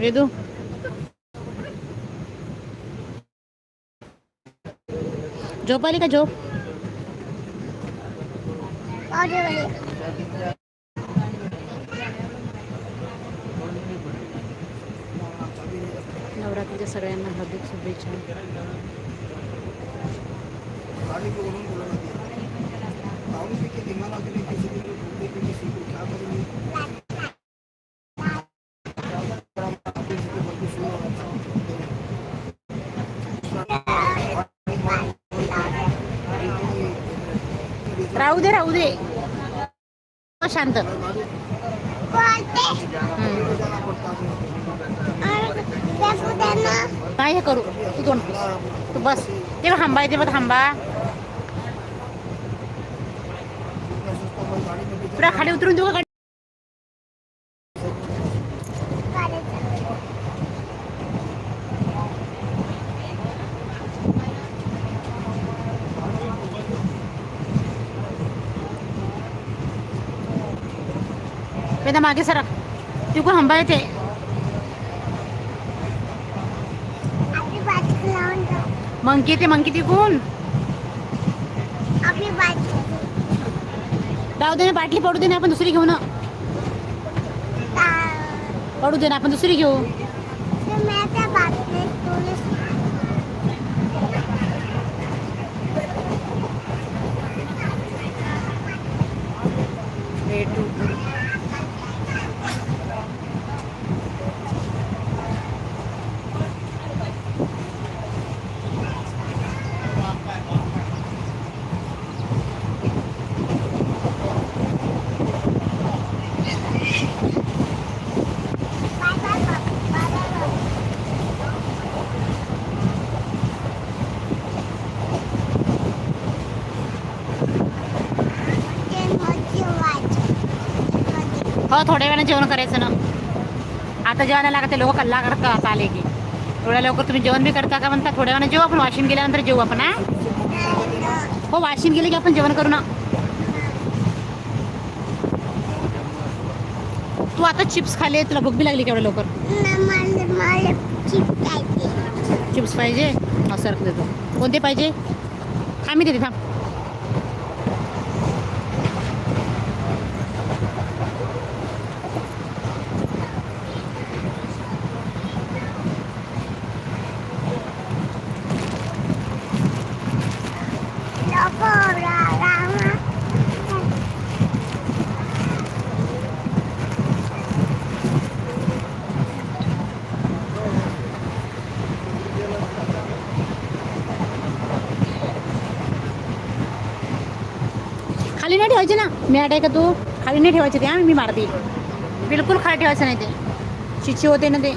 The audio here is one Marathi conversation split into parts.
वेदू झोप आली का झोप नवरात्रीच्या सगळ्यांना हार्दिक शुभेच्छा. राहू दे राहू दे. शांत. काय हे करू? तू दोन तू बस. ते थांबा ते थांबा. तुला खाली उतरून तू का? वेदा मागे सरक. तू कोण हंबा येते. मंकी ते मंकी तिकून जाऊ. दे ना बाटली पडू दे ना आपण दुसरी घेऊ ना पडू दे ना आपण दुसरी घेऊ. हो थोड्या वेळाने जेवण करायचं ना. आता जेवायला लागते लोक कल्ला करतात आले की थोड्या लवकर तुम्ही जेवण बी करता का म्हणता? थोड्या वेळाने जेवू आपण वाशिम गेल्यानंतर जेवू आपण हा? हो वाशिम गेले की आपण जेवण करू ना. तू आता चिप्स खाल्ले तुला भूक बी लागली केवढ्या लवकर? चिप्स पाहिजे. हो सर देतो. कोणते पाहिजे? आम्ही देते थांब खाली नाही ठेवायचे ना. मॅट आहे का तू खाली नाही ठेवायचे ते मी मारते. बिलकुल खाली ठेवायचं नाही ते. शिची होते ना ते.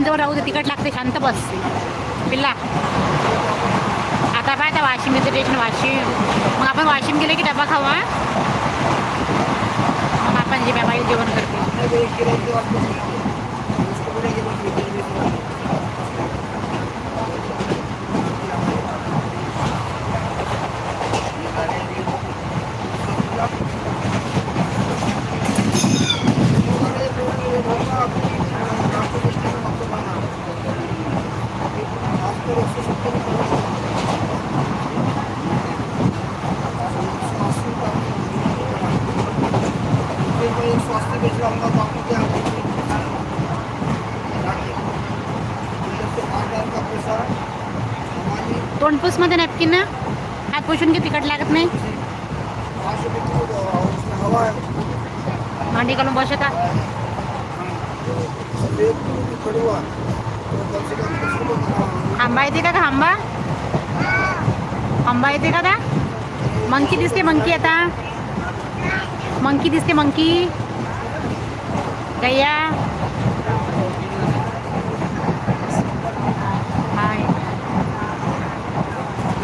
जवळ राहू दे तिकट लागते शांत बस. पिल्ला आता पाय आता वाशिम येते स्टेशन वाशिम? मग आपण वाशिम गेले की डबा खाऊ मग आपण जे बाई जेवण करते तोंडमध्ये नॅपकिन ना. हात पोषून की तिकट लागत नाही. मांडी भांडी घालून बसता आंबा येते का का आंबा आंबा येते का दा मंकी दिसते मंकी आता. मंकी दिसते मंकी. गैया हाय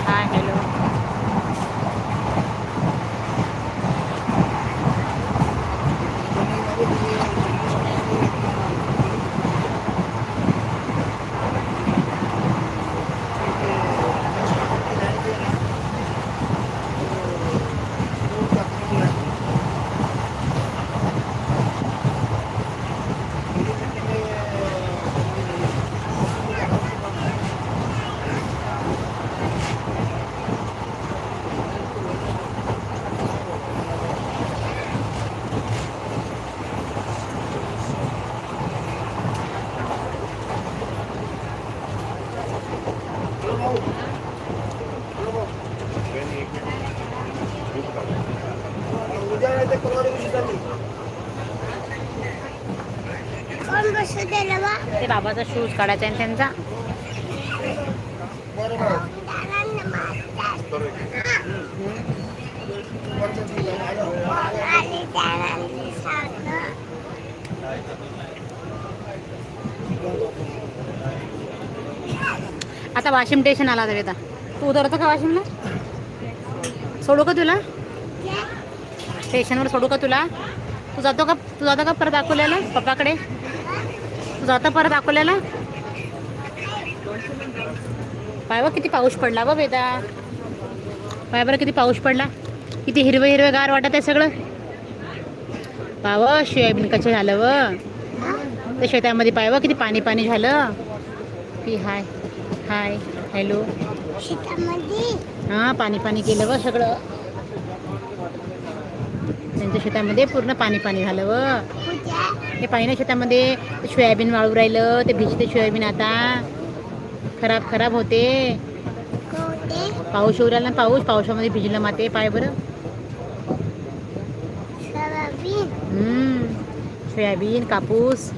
हाय हॅलो उद्या नाही तर परवा दिवशी चालेल कोण बसू दिलं बा ते बाबाचा शूज काढायचा आहे त्यांचा. आता वाशिम स्टेशन आला आता तू उतरतो का वाशिमला? सोडू का तुला? स्टेशनवर सोडू का तुला? तू जातो का तू जातो का परत अकोल्याला? पप्पाकडे? जातो परत अकोल्याला पाय किती पाऊस पडला बघ वेदा. पाय बरं किती पाऊस पडला. किती हिरवं हिरवं गार वाटत आहे सगळं. पाव सोयाबीन कसं झालं व त्या शेतामध्ये पाय किती पाणी पाणी झालं. की हाय हाय हॅलो. हां पाणी पाणी केलं व सगळं. त्यांच्या शेतामध्ये पूर्ण पाणी पाणी झालं व. हे पाणी ना शेतामध्ये सोयाबीन वाळू राहिलं ते भिजते सोयाबीन आता. खराब खराब होते. पाऊस येऊ राहिला ना पाऊस पावसामध्ये भिजलं माते पाय बरं सोयाबीन कापूस.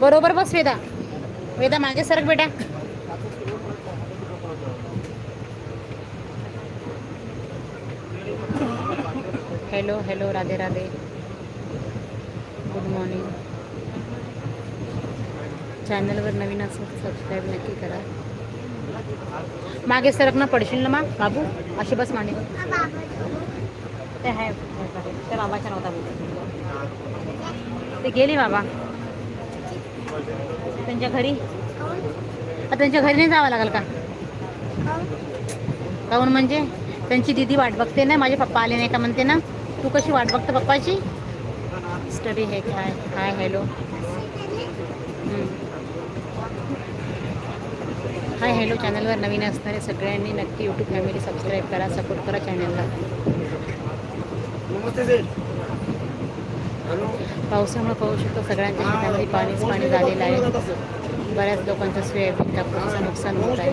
बरोबर बस वेदा. वेदा मागे सरक बेटा. Hello hello Radhe Radhe good morning चॅनलवर नवीन असेल तर सबस्क्राईब नक्की करा. मागे सरक ना पडशील ना मग बाबू? अशी बस माने ते आहे. त्या बाबाच्या नव्हता ते गेली बाबा. त्यांच्या घरी? आता त्यांच्या घरी नाही जावं लागेल का? काहून म्हणजे? त्यांची दिदी वाट बघते ना माझे पप्पा आले नाही का म्हणते ना? तू कशी वाट बघते पप्पाची? स्टडी हे काय? हाय हॅलो हाय हॅलो चॅनलवर नवीन असणारे सगळ्यांनी नक्की यूट्यूब फॅमिली सबस्क्राईब करा सपोर्ट करा चॅनलला पावसामुळे पाहू शकतो सगळ्यांच्या शेतामध्ये पाणीच पाणी झालेलं आहे. बऱ्याच लोकांचं सोयाबीन कापसाचं नुकसान होत आहे.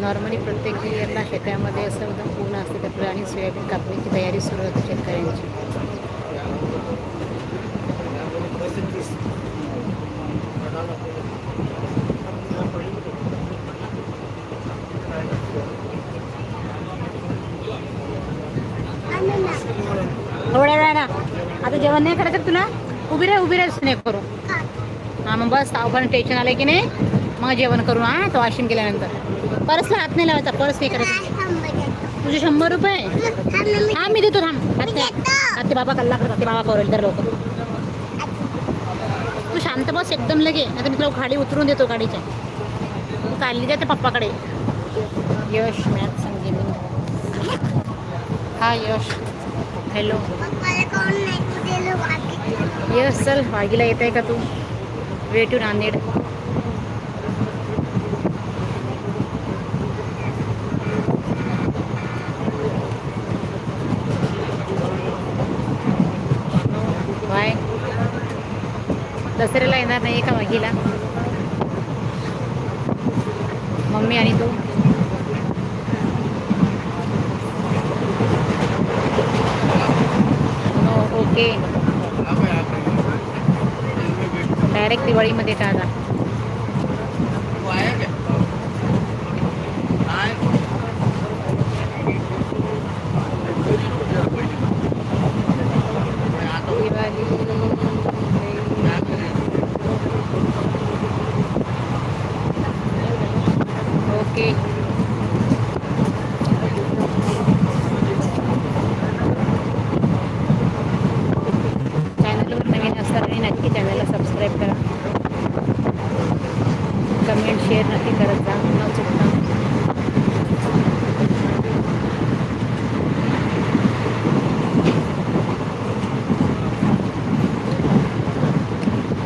नॉर्मली प्रत्येक इयरला शेतामध्ये असं एकदम पूर्ण असते त्यामुळे आणि सोयाबीन कापण्याची तयारी सुरू होते शेतकऱ्यांची. थोड्या वेळा आता जेवण नाही करायचं तुला? उभी राह उभी राह नाही करू. हा हां मग बस आव्हान टेन्शन आलं की नाही? मग जेवण करू हां तो वाशिम गेल्यानंतर. पर्सला हात नाही लावायचा पर्स हे करायचं. तुझे शंभर रुपये? मी हा मी देतो थांब. आत्ते आत्ते बाबा कल्ला करत आत्ते बाबा करेल तर लोक तू शांत बस एकदम लगे. नाही तर मी तुला खाली उतरून देतो गाडीच्या. तू चालली जाते पप्पाकडे. यश मॅथ संजीवनी हा यश. हॅलो. यश चल वागीला येत आहे का तू? वेटू नांदेड बाय दसऱ्याला येणार नाही का वाघीला मम्मी आणि तू. हो, ओके डायरेक्ट दिवाळीमध्ये का आता. चॅनलवर नवीन नक्की चॅनलला सबस्क्राईब करा. कमेंट शेअर नक्की करत जा. न चुकता.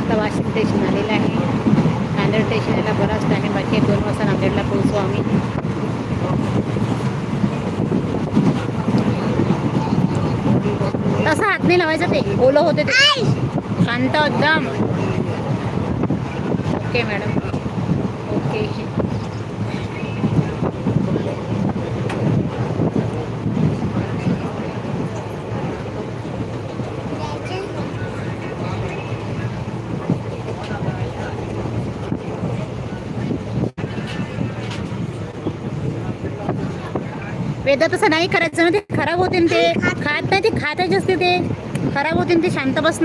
आता वाशिम स्टेशन आलेलं आहे. नांदेड स्टेशन यायला बराच टाईम बाकी दोन वाजता नांदेडला पोहोचू आम्ही. तसा हात नाही लावायचं ते. ओलं होते ते. शांत एकदम. Okay madam. ओके. वेदा तसं नाही करायचं ना ते खराब होते ना ते खात नाही ते खातायचे असते ते. खराब होते ते शांत बस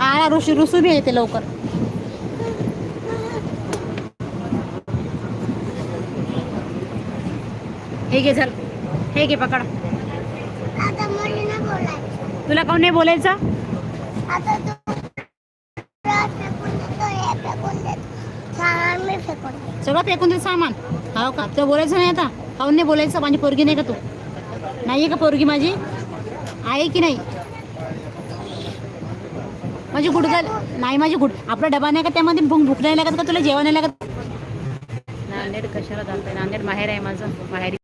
आला रुसू रुसू बी येते लवकर. हे घे चल. हे घे पकड. तुला कोण नाही बोलायचं? फेकून देतो सामान सगळं फेकून दे सामान. हो का? तुला बोलायचं नाही आता. काऊन नाही बोलायचं? माझी पोरगी नाही का तू? नाही का पोरगी माझी? आहे की नाही? माझी गुडगल नाही माझी गुड आपला डबा नाही का त्यामध्ये? भूक भूक नाही लागत का तुला? जेवण नाही लागत? नांदेड कशाला जात नांदेड माहेर आहे माझं माहेरी.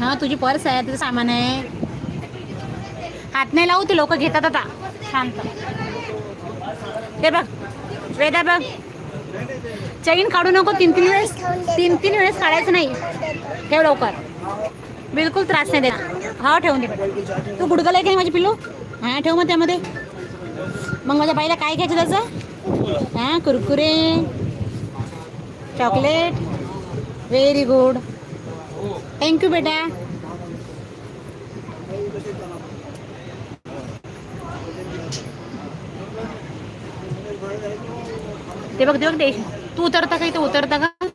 हा तुझी पर्स आहे तुझं सामान आहे. हात नाही लावू ते लोक घेतात आता. शांत. ते बघ वेदा बघ. चैन काढू नको तीन तीन वेळेस तीन तीन वेळेस काढायचं नाही. ठेव लवकर. बिलकुल त्रास नाही देणार. हा ठेवून दे. तू गुडगल आहे का नाही माझी पिल्लू? हा ठेव मग त्यामध्ये. मग माझ्या बाईला काय घ्यायचं त्याचं? हा Kurkure chocolate. Very good thank you बेटा. ते बघ ते बघ स्टेशन तू उतरता का इथे? उतरता का?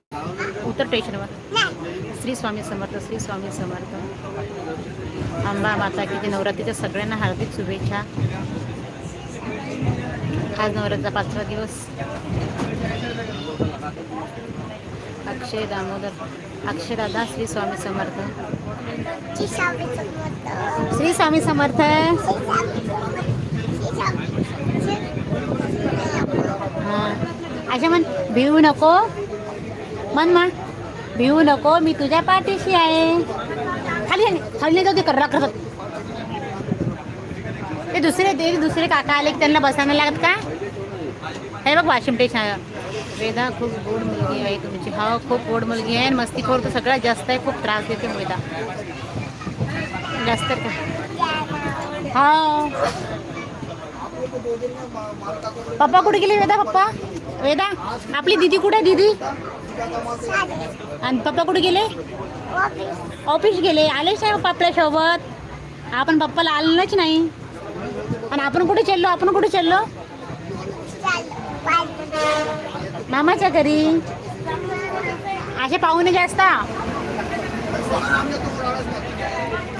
उतर स्टेशनवर श्री स्वामी समर्थ श्री स्वामी समर्थ. अंबा माता की नवरात्रीच्या सगळ्यांना हार्दिक शुभेच्छा. आज नवरात्रीचा पाचवा दिवस. अक्षय दामोदर अक्षय दादा श्री स्वामी समर्थ. श्री स्वामी समर्थ. हां. अशा म्हण भिवू नको. मन म्हण भिवू नको मी तुझ्या पाठीशी आहे. खाली खाली जाऊ ते कर्रा करतात ते दुसरे ते दुसरे काका आले की त्यांना बसायला लागत का हे। बघ वाशिम टेशन वेदा खूप गोड मुलगी आहे तुमची हा खूप गोड मुलगी आहे मस्तीखोर तर सगळ्यात जास्त आहे खूप त्रास देते वेदा। जास्त का हा। पप्पा कुठे गेले वेदा, पप्पा? वेदा, आपली दीदी कुठे दीदी? आणि पप्पा कुठे गेले? ऑफिस गेले आले साहेब पप्पा आपण पप्पाला आलेच नाही. आणि आपण कुठे चाललो? आपण कुठे चाललो? मामाच्या घरी. असे पाहुणे जास्त.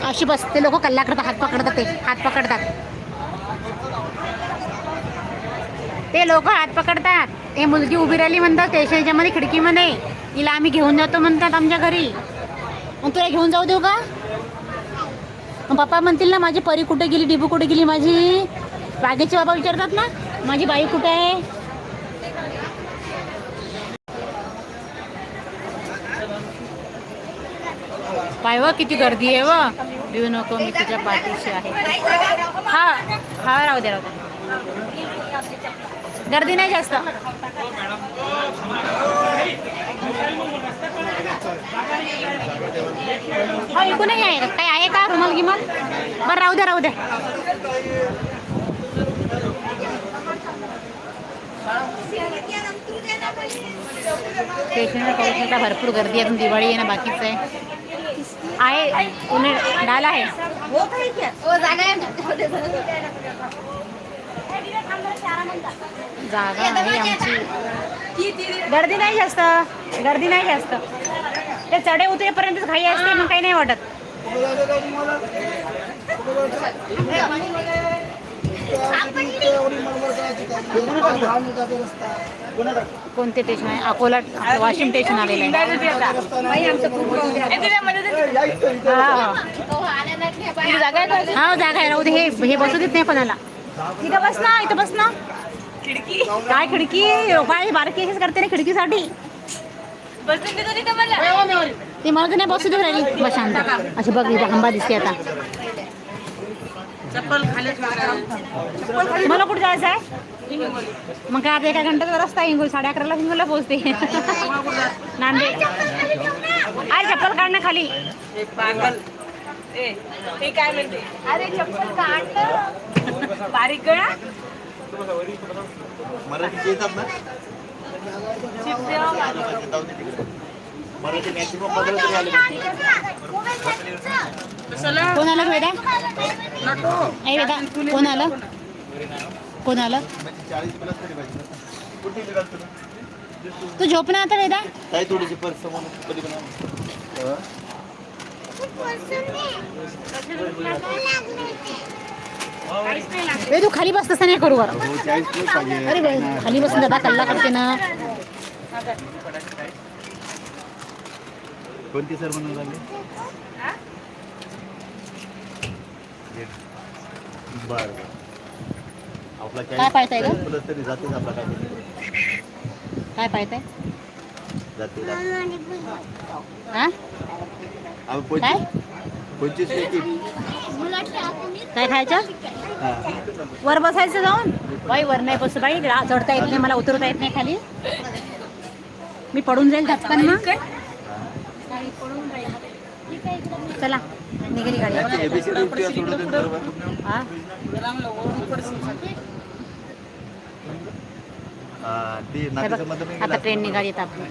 अशी बसते लोक कल्ला करतात हात पकडतात ते. हात पकडतात. ते लोक हात पकडतात. ते मुलगी उभी राहिली म्हणतात स्टेशनच्या मध्ये खिडकीमध्ये. तिला आम्ही घेऊन जातो म्हणतात आमच्या घरी. मग तुला घेऊन जाऊ देऊ का? मग पप्पा म्हणतील ना माझी परी कुठे गेली डिबू कुठे गेली? माझी बागेचे बाबा विचारतात ना माझी बाई कुठे आहे? पाय व किती गर्दी आहे व. देऊ नको मी तुझ्या पाठीशी आहे. हा हा राहू दे राहू दे. गर्दी नाही जास्त. हो इकू नाही आहे. काही आहे का रुमाल गिमाल? बरं राहू द्या राहू द्या स्टेशनला कॉलेजला भरपूर गर्दी आहे. दिवाळी आहे ना बाकीचं आहे. आहे. पुणे डाल आहे. जागा आहे आमची. गर्दी नाही जास्त. गर्दी नाही जास्त. ते चढे उतरेपर्यंत घाई असते मग काही नाही वाटत. कोणते स्टेशन आहे? अकोला वाशिम स्टेशन आलेलं आहे. हा जागा आहे राहू दे हे हे बसू देत नाही कोणाला. इथं बस ना इथं बस ना. काय खिडकी? काय बारकी अशीच करते रे खिडकीसाठी. ते मला तर नाही बसू देऊ राहिली. बस शांत. अशी बघ इथं आंबा दिसते आता. मला कुठे जायचं आहे? मग काय आता एका घंट्याचा रस्ता हिंगोली. साडे अकराला हिंगोला पोहोचते. नांदेड आहे चप्पल काढ ना खाली. पागल. ए ते काय म्हणते? अरे चप्पल काढ बारीक गळा. मराठी येतात ना. मराठी मॅक्सिमम तरी आले कोण आलं वेदा ऐ वेदा कोण आलं कोण आलं म्हणजे तू झोप ना आता वेदा काय थोडीशी पर्स समोर तू खाली बसतस नाही करू बरं अरे खाली बसून दादा कल्ला करते ना. कोणती सर म्हणून बर आपला काय पाहताय तरी जातेच आपला काय काय पाहताय? जाते काय? पंचवीस पैकी काय खायचं? वर बसायचं जाऊन? बाई वर नाही बसू बाई. चढता येत नाही मला उतरता येत नाही खाली. मी पडून जाईल धचकन ना चला निघाली गाडी. आता. ट्रेन निघाली येत आपली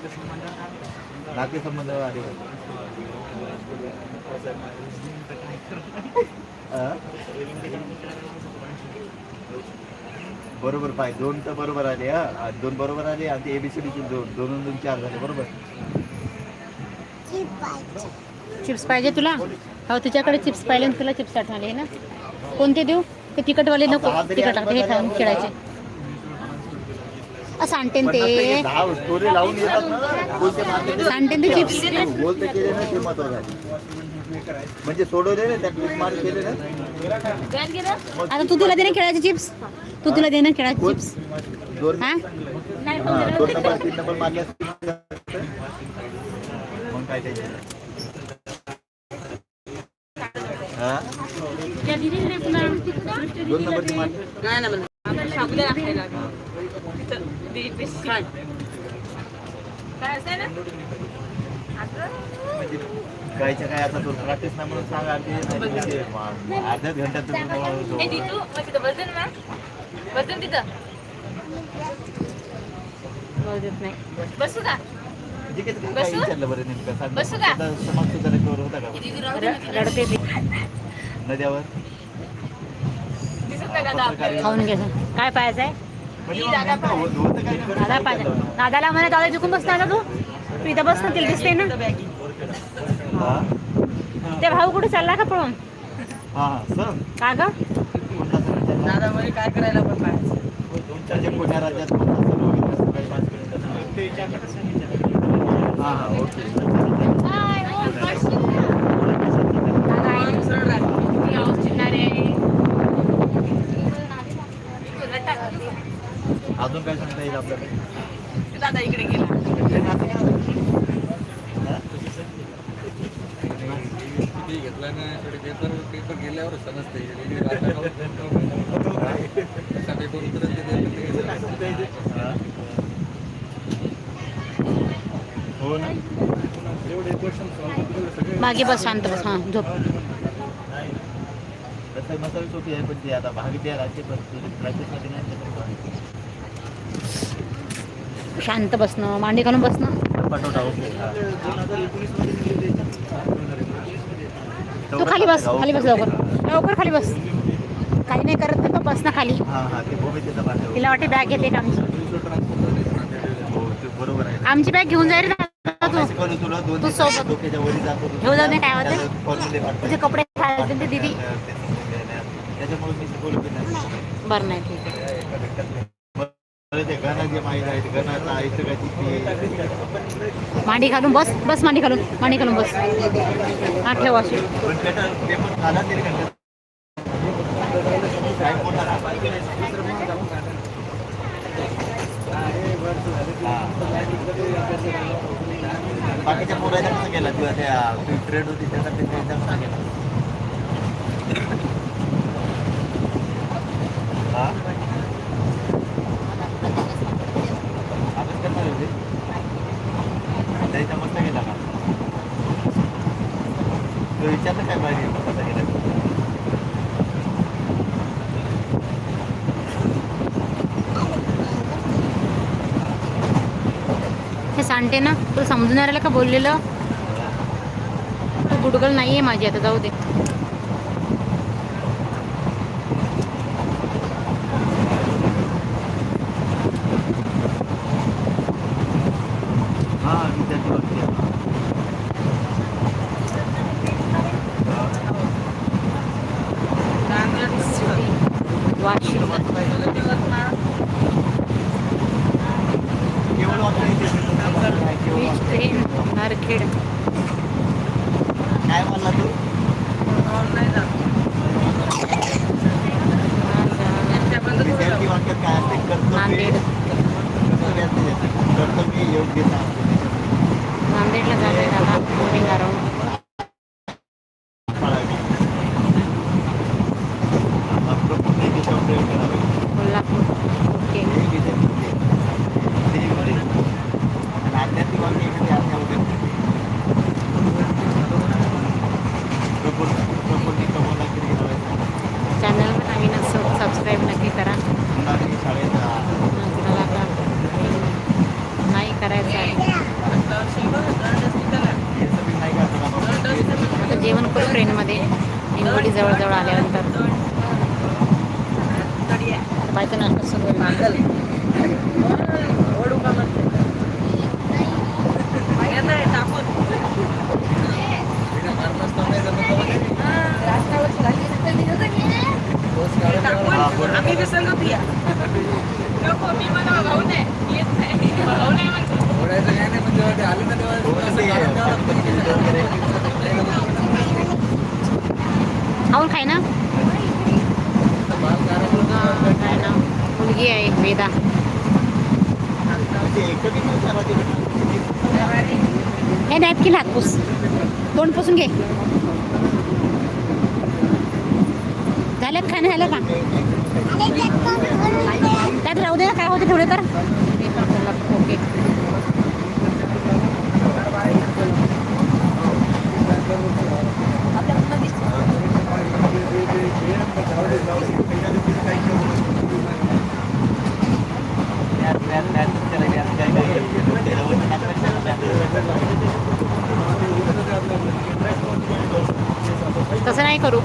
हा? बरोबर पाय दोन तर बरोबर आले हा. दोन बरोबर आले आणि ते एबीसीडी दोन दोन दोन चार झाले बरोबर? चिप्स पाहिजे. तुला? हो तुझ्याकडे चिप्स पाहिले तुला चिप्स आठवले आहे ना? कोणते देऊ? ते तिखटवाले नको तिखट लागते हे खाऊन खेळायचे. असं आणते पण ते. सांगते ते चिप्स. म्हणजे सोडवले ना? आता तू तुला दे ना खेळायचे चिप्स? तू तुला दे ना खेळायचे कोण? चिप्स दोन हा हा, दोन नंबर तीन नंबर मारले असते. मग काय त्याचे हा दोन नंबर ती मारले नाही ना आपण शाबुदा खायला तिथं दे पेशी. काय असं आहे ना म्हणजे गायच्या काय आता तो प्रॅक्टिस नाही म्हणून सांगा आणि ते नाही तर ते मा- अर्ध्याच घंट्यात हे बसन तिथं. बोलू देत नाही. बसू का? जे काही तुम्ही काय बसू? विचारलं बरं नेमकं. सांग बसू का? आता समाज सुधारण्यावर होता का? किती राहू दे र- रडते ती. नद्यावर. दिसत नाही का खाऊन घे काय पाहायचं आहे म्हणजे मग नेमकं होत- होतं काय खरं दादा काय पाहिजे. केलं? दादाला म्हणे दादा चुकून बसता ना तू? तू इथं बस ना तिला दिसते ना. हा? ते भाऊ कुठे चालला का पळून? हा हा सर. का ग? सर विचारला? दादा म्हणजे काय करायला पण पाहिजे तुमच्या जे कोण्या राज्यात हा हा ओके. अजून काय सांगता येईल आपल्याला? दादा इकडे गेला घेतला ना इकडे गेल्यावर समजते उतरत हा. हो मागे बस शांत बस हां झोप. तसं सोपी आहे पण ते आता भाग द्या राज्य नाही शांत बसणं मांडी घालून बसणं पटोटा ओके. तू खाली बस खाली बस लवकर. लवकर. खाली बस. काही नाही करत तर बस ना खाली. हा हा तिला वाटते बॅग घेते का आमची? हो आमची बॅग घेऊन जाईल ना तू. सोबत. घेऊन जाऊ काय होतं? तुझे कपडे घालते ते दीदी. बरं नाही ठीक आहे मला ते गाणं जे माहीत आहे ते गाणं आईचं काय तिथे मांडी घालून बस बस मांडी घालून मांडी घालून बस. हा ठेव अशी. बाकीच्या पोरायला कसं गेला किंवा त्या ट्रेड होती त्याचा हा अभ्यास करणार होते त्याचा मस्त गेला का तो विचारलं काय हे सांगते ना तुला समजून नाही राहिलं का बोललेलं? तू गुडगल नाही आहे माझी आता जाऊ दे हा विद्यार्थी वरती आहे. वाशिम केवळ वाचून इथे काय केवळ बीच ट्रेन नरखेड काय म्हणला तू विद्यार्थी वाक्यात काय असते कर्तव्य नांदेड कर्तव्य असते त्याचं. कर्तव्य योग्य सांगते नांदेडला जाते दादा बोर्डिंग अराउंड पाळावी आपलं पुणे देशावर प्रयोग करावे कोल्हापूर ओके हे विद्यार्थी होते. ते बरे. आणि आध्यात्मिक वाक्य एखादी आज्ञा वगैरे प्रफुल्ल प्रफुल्लित कमवला तरी लावायचा. चॅनल नवीन असं सबस्क्राईब नक्की करा मुलांनी शाळेत कुणाला आता जवळ जवळ आल्यानंतर बायचं नाश्ता सुरू होईल. ओढू का म्हणते येतंय टाकून तिने मारलं असतं नाही जमत बाबा ते. तोच काढून टाकून ठेवा. आम्ही बी सांगत या नको मी म्हणा भाऊ नाही येत नाही भाऊ नाही म्हणतो ओढायचं काय नाही पण जेव्हा ते आले ना तेव्हा असं काढून ठेवावं लागतं की खाऊन खाय ना बाल काढायला काय ना मुलगी आहे वेदा ते एकटं किती दिवसाला ते हे नॅपकिन हात पुस तोंड पुसून घे. झालं खाणं झालं का? त्यात राहू दे काय होते ठेवले तर. ओके तसं नाही करू.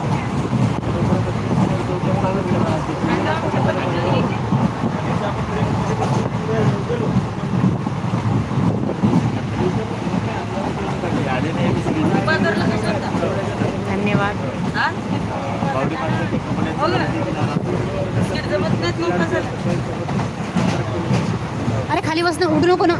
धन्यवाद. अरे खाली बसणं उडू नको ना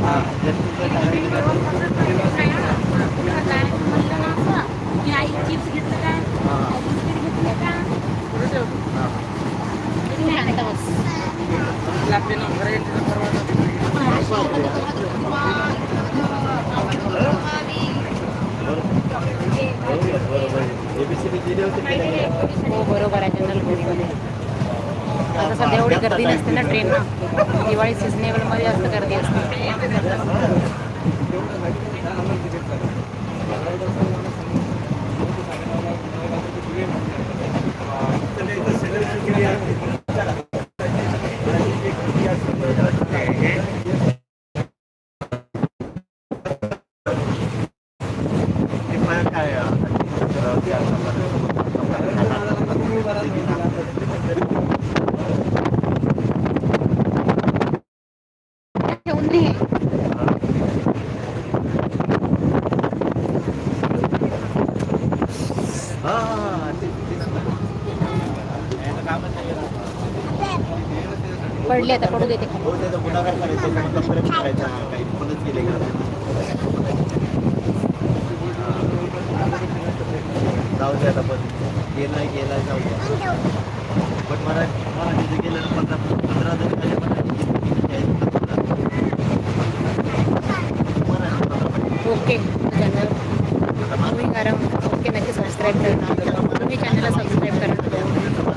शांत बस लागते ना घरी येते तर परवा हो बरोबर आहे जनरल कोचमध्ये आता सध्या एवढी गर्दी नसते ना ट्रेनला दिवाळी सिजनेबलमध्ये जास्त गर्दी असते ठेवून दे पडले आता पडू देते काही जाऊ दे आता पण. गेला गेला जाऊ पण मला मराठीचं गेलं ना पंधरा पंधरा हजार झाले मराठी ओके चॅनल तुम्ही गरम ओके नक्की सबस्क्राईब करणार तुम्ही चॅनलला सबस्क्राईब करणार